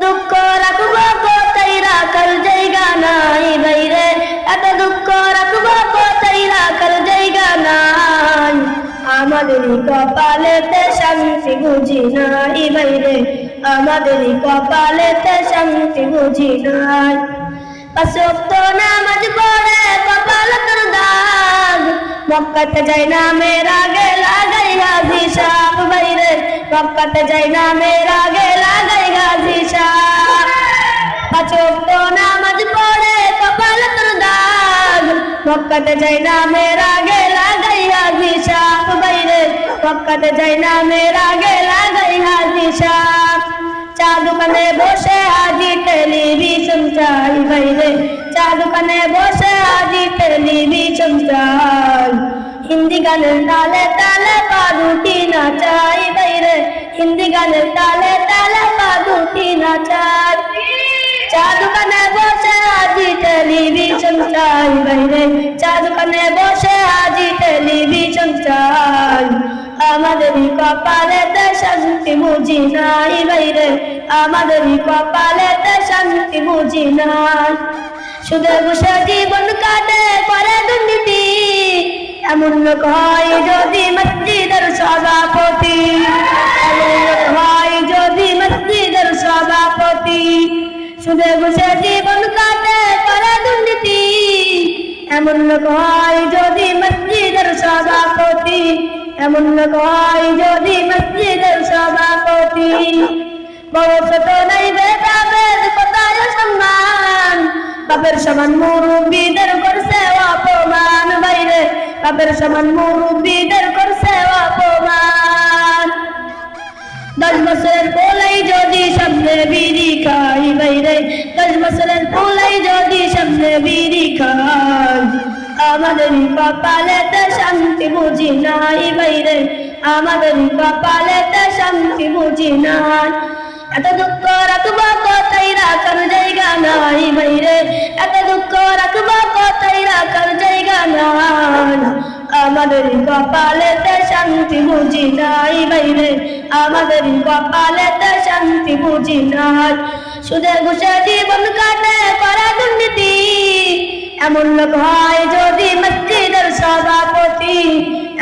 দুঃখ রাখব কোথায় রাখার জায়গা নাই বাইরে। এত দুঃখ রাখব কোথায় রাখার জায়গা নাই। আমাদের কপালেতে শান্তি বুঝি নাই বাইরে। আমাদের কপালেতে শান্তি বুঝি নাই। পাঁচক্ত নামাজ পড়ে কপাল তোর দাগ। মক্কাতে যাই না মেরা গে লাগাই গাজি সাপ বাইরে। মক্কাতে যাই না মেরা গে লাগাই গাজি সাপ পাঁচক্ত নামাজ পড়ে, কপাল তোর দাগ মক্কাতে যাই না মেরা গে লাগাই গাজি সাপ বাইরে মক্কাতে যাই না মেরা গে লাগাই গাজি সাপ চা দোকানে বসে আজি টেলিভিশন চাই। বাইরে চা দোকানে বসে আজি টেলিভিশন চাই। হিন্দি গানের তালে তালে পা দুটি নাচাই। বাইরে হিন্দি গানের তালে তালে পা দুটি নাচাই চা দোকানে বসে আজি টেলিভিশন চাই বাইরে। চা দোকানে বসে আজি টেলিভিশন চাই। আমাদের কপালেতে শান্তি বুঝি নাই বাইরে। আমাদের কপালেতে শান্তি বুঝি নাই। শুধু বসে জীবন কাটে করে দুর্নীতি। এমন লোক হয় যদি মসজিদের সভাপতি। শুধু বসে জীবন কাটে করে দুর্নীতি। এমন লোক হয় যদি মসজিদের সভাপতি। এমন লোক হয় যদি মসজিদের সভাপতি। বড় ছোট নাই ভেদাভেদ, কোথায় সম্মান? বাপের সমান মুরব্বীদের করছে অপমান। বাইরে বাপের সমান মুরব্বীদের দশ বছরের পোলাই যদি সামনে বিড়ি খাই বাইরে দশ বছরের পোলাই যদি সামনে বিড়ি খাই। আমাদের কপালেতে শান্তি বুঝি নাই বাইরে আমাদের কপালেতে শান্তি বুঝি নাই। এত দুঃখ রাখব কোথায় রাখার জায়গা নাই বাইরে এত দুঃখ রাখব কোথায় রাখার জায়গা নাই। আমাদের শান্তি বুঝি নাই বাইরে, আমাদের কপালেতে শান্তি বুঝি নাই। সুদে ঘুষে জীবন কাটে করা দুর্নীতি। এমন লোক হয় যদি মসজিদের সভাপতি।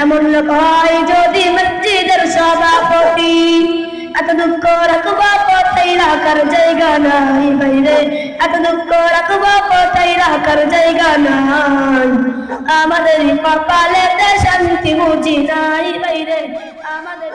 এমন লোক হয় যদি মসজিদের সভাপতি। এত দুঃখ রাখব কোথায় রাখার জায়গা নাই বাইরে। এত দুঃখ রাখব কোথায় রাখার জায়গা নাই। আমাদের কপালেতে কে বোঝে নাই আমাদের